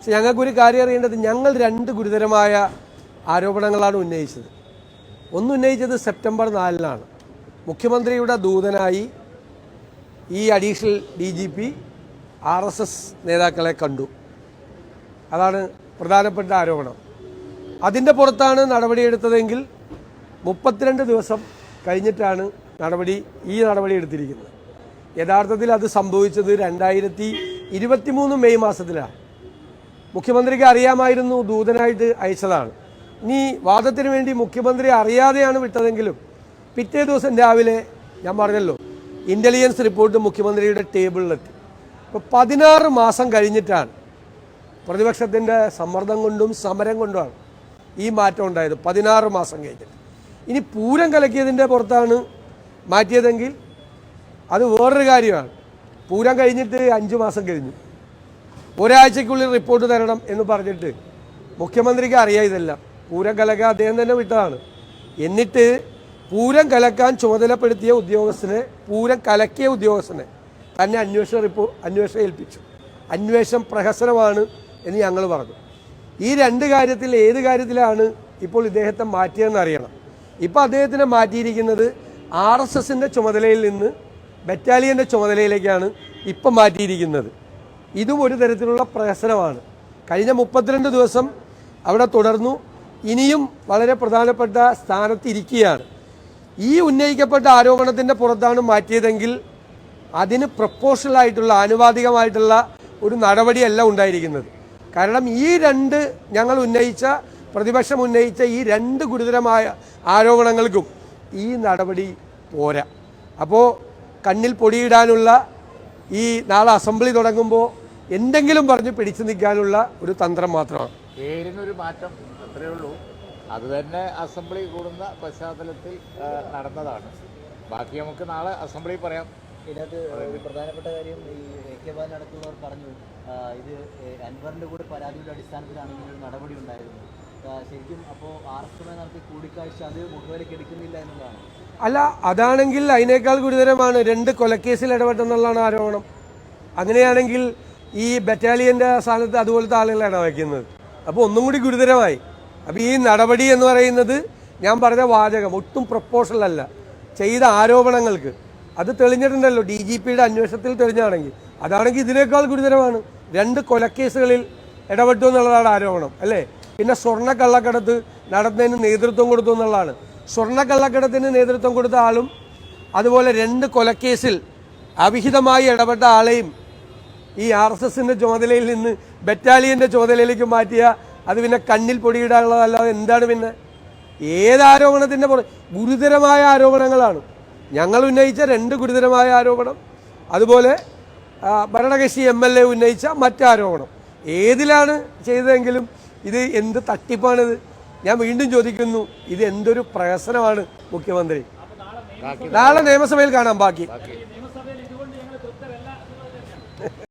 പക്ഷെ ഞങ്ങൾക്കൊരു കാര്യം അറിയേണ്ടത് ഞങ്ങൾ രണ്ട് ഗുരുതരമായ ആരോപണങ്ങളാണ് ഉന്നയിച്ചത്. ഒന്ന് ഉന്നയിച്ചത് സെപ്റ്റംബർ നാലിനാണ്. മുഖ്യമന്ത്രിയുടെ ദൂതനായി ഈ additional D G P R S S നേതാക്കളെ കണ്ടു. അതാണ് പ്രധാനപ്പെട്ട ആരോപണം. അതിന്റെ പുറത്താണ് നടപടിയെടുത്തതെങ്കിൽ മുപ്പത്തിരണ്ട് ദിവസം കഴിഞ്ഞിട്ടാണ് നടപടി ഈ നടപടി എടുത്തിരിക്കുന്നത്. യഥാർത്ഥത്തിൽ അത് സംഭവിച്ചത് രണ്ടായിരത്തി ഇരുപത്തി മൂന്ന് മെയ് മാസത്തിലാണ്. മുഖ്യമന്ത്രിക്ക് അറിയാമായിരുന്നു ദൂതനായിട്ട് അയച്ചതാണ്. ഇനി വാദത്തിന് വേണ്ടി മുഖ്യമന്ത്രി അറിയാതെയാണ് വിട്ടതെങ്കിലും പിറ്റേ ദിവസം രാവിലെ ഞാൻ പറഞ്ഞല്ലോ ഇന്റലിജൻസ് റിപ്പോർട്ട് മുഖ്യമന്ത്രിയുടെ ടേബിളിലെത്തി. ഇപ്പോൾ പതിനാറ് മാസം കഴിഞ്ഞിട്ടാണ് പ്രതിപക്ഷത്തിന്റെ സമ്മർദ്ദം കൊണ്ടും സമരം കൊണ്ടുമാണ് ഈ മാറ്റം ഉണ്ടായത് പതിനാറ് മാസം കഴിഞ്ഞിട്ട്. ഇനി പൂരം കലക്കിയതിന്റെ പുറത്താണ് മാറ്റിയതെങ്കിൽ അത് വേറൊരു കാര്യമാണ്. പൂരം കഴിഞ്ഞിട്ട് അഞ്ച് മാസം കഴിഞ്ഞു. ഒരാഴ്ചക്കുള്ളിൽ റിപ്പോർട്ട് തരണം എന്ന് പറഞ്ഞിട്ട് മുഖ്യമന്ത്രിക്ക് അറിയാം ഇതെല്ലാം. പൂരം കലക്കാൻ അദ്ദേഹം തന്നെ വിട്ടതാണ്. എന്നിട്ട് പൂരം കലക്കാൻ ചുമതലപ്പെടുത്തിയ ഉദ്യോഗസ്ഥനെ പൂരം കലക്കിയ ഉദ്യോഗസ്ഥനെ തന്നെ അന്വേഷണ റിപ്പോ അന്വേഷണം ഏൽപ്പിച്ചു. അന്വേഷണം പ്രഹസനമാണ് എന്ന് ഞങ്ങൾ പറഞ്ഞു. ഈ രണ്ട് കാര്യത്തിൽ ഏത് കാര്യത്തിലാണ് ഇപ്പോൾ ഇദ്ദേഹത്തെ മാറ്റിയതെന്ന് അറിയണം. ഇപ്പോൾ അദ്ദേഹത്തിനെ മാറ്റിയിരിക്കുന്നത് ആർ എസ് എസിന്റെ ചുമതലയിൽ നിന്ന് ബറ്റാലിയന്റെ ചുമതലയിലേക്കാണ് ഇപ്പം മാറ്റിയിരിക്കുന്നത്. ഇതും ഒരു തരത്തിലുള്ള പ്രഹസനമാണ്. കഴിഞ്ഞ മുപ്പത്തിരണ്ട് ദിവസം അവിടെ തുടർന്നു. ഇനിയും വളരെ പ്രധാനപ്പെട്ട സ്ഥാനത്ത് ഇരിക്കുകയാണ്. ഈ ഉന്നയിക്കപ്പെട്ട ആരോപണത്തിന്റെ പുറത്താണ് മാറ്റിയതെങ്കിൽ അതിന് പ്രപ്പോഷണൽ ആയിട്ടുള്ള ആനുപാതികമായിട്ടുള്ള ഒരു നടപടിയല്ല ഉണ്ടായിരിക്കുന്നത്. കാരണം ഈ രണ്ട് ഞങ്ങൾ ഉന്നയിച്ച പ്രതിപക്ഷം ഉന്നയിച്ച ഈ രണ്ട് ഗുരുതരമായ ആരോപണങ്ങൾക്കും ഈ നടപടി പോരാ. അപ്പോൾ കണ്ണിൽ പൊടിയിടാനുള്ള ഈ നാളെ അസംബ്ലി തുടങ്ങുമ്പോൾ എന്തെങ്കിലും പറഞ്ഞ് പിടിച്ചു നിൽക്കാനുള്ള ഒരു തന്ത്രം മാത്രമാണ്. പേരിനൊരു മാറ്റം അത്രയേ ഉള്ളൂ. അത് തന്നെ അസംബ്ലി കൂടുന്ന പശ്ചാത്തലത്തിൽ നടന്നതാണ്. ബാക്കി നമുക്ക് നാളെ അസംബ്ലി പറയാം. ഇതിനകത്ത് ഒരു പ്രധാനപ്പെട്ട കാര്യം ഈ എ നടത്തുന്നവർ പറഞ്ഞു ഇത് അൻവറിന്റെ അൻവറിന്റെ കൂടെ പരാതിയുടെ അടിസ്ഥാനത്തിലാണ് ഇങ്ങനെ ഒരു നടപടി ഉണ്ടായിരുന്നത് ശരിക്കും അപ്പോൾ ആർ എസ് എമ്മിനെ നടത്തിയ കൂടിക്കാഴ്ച അത് മുഖവിലേക്ക് എടുക്കുന്നില്ല എന്നുള്ളതാണ്? അല്ല അതാണെങ്കിൽ അതിനേക്കാൾ ഗുരുതരമാണ് രണ്ട് കൊലക്കേസിൽ ഇടപെട്ടെന്നുള്ളതാണ് ആരോപണം. അങ്ങനെയാണെങ്കിൽ ഈ ബറ്റാലിയന്റെ സ്ഥാനത്ത് അതുപോലത്തെ ആളുകളാണ് വയ്ക്കുന്നത് അപ്പോൾ ഒന്നും കൂടി ഗുരുതരമായി. അപ്പോൾ ഈ നടപടി എന്ന് പറയുന്നത് ഞാൻ പറഞ്ഞ വാചകം ഒട്ടും പ്രപ്പോഷണൽ അല്ല. ചെയ്ത ആരോപണങ്ങൾക്ക്. അത് തെളിഞ്ഞിട്ടുണ്ടല്ലോ. ഡി ജി പിയുടെ അന്വേഷണത്തിൽ തെളിഞ്ഞാണെങ്കിൽ അതാണെങ്കിൽ ഇതിനേക്കാൾ ഗുരുതരമാണ്. രണ്ട് കൊലക്കേസുകളിൽ ഇടപെട്ടു എന്നുള്ളതാണ് ആരോപണം അല്ലേ? പിന്നെ സ്വർണ കള്ളക്കടത്ത് നടത്തുന്നതിന് നേതൃത്വം കൊടുത്തു എന്നുള്ളതാണ്. സ്വർണ കള്ളക്കടത്തിന് നേതൃത്വം കൊടുത്ത ആളും അതുപോലെ രണ്ട് കൊലക്കേസിൽ അവിഹിതമായി ഇടപെട്ട ആളെയും ഈ ആർ എസ് എസിന്റെ ചുമതലയിൽ നിന്ന് ബറ്റാലിയന്റെ ചുമതലയിലേക്ക് മാറ്റിയ അത് പിന്നെ കണ്ണിൽ പൊടിയിടാനുള്ളതല്ലാതെ എന്താണ് പിന്നെ ഏത് ആരോപണത്തിന്റെ പുറ ഗുരുതരമായ ആരോപണങ്ങളാണ്. ഞങ്ങൾ ഉന്നയിച്ച രണ്ട് ഗുരുതരമായ ആരോപണം. അതുപോലെ ഭരണകക്ഷി എം എൽ എ ഉന്നയിച്ച മറ്റാരോപണം. ഏതിലാണ് ചെയ്തതെങ്കിലും ഇത് എന്ത് തട്ടിപ്പാണിത്? ഞാൻ വീണ്ടും ചോദിക്കുന്നു ഇത് എന്തൊരു പ്രഹസനമാണ് മുഖ്യമന്ത്രി. നാളെ നിയമസഭയിൽ കാണാം ബാക്കി.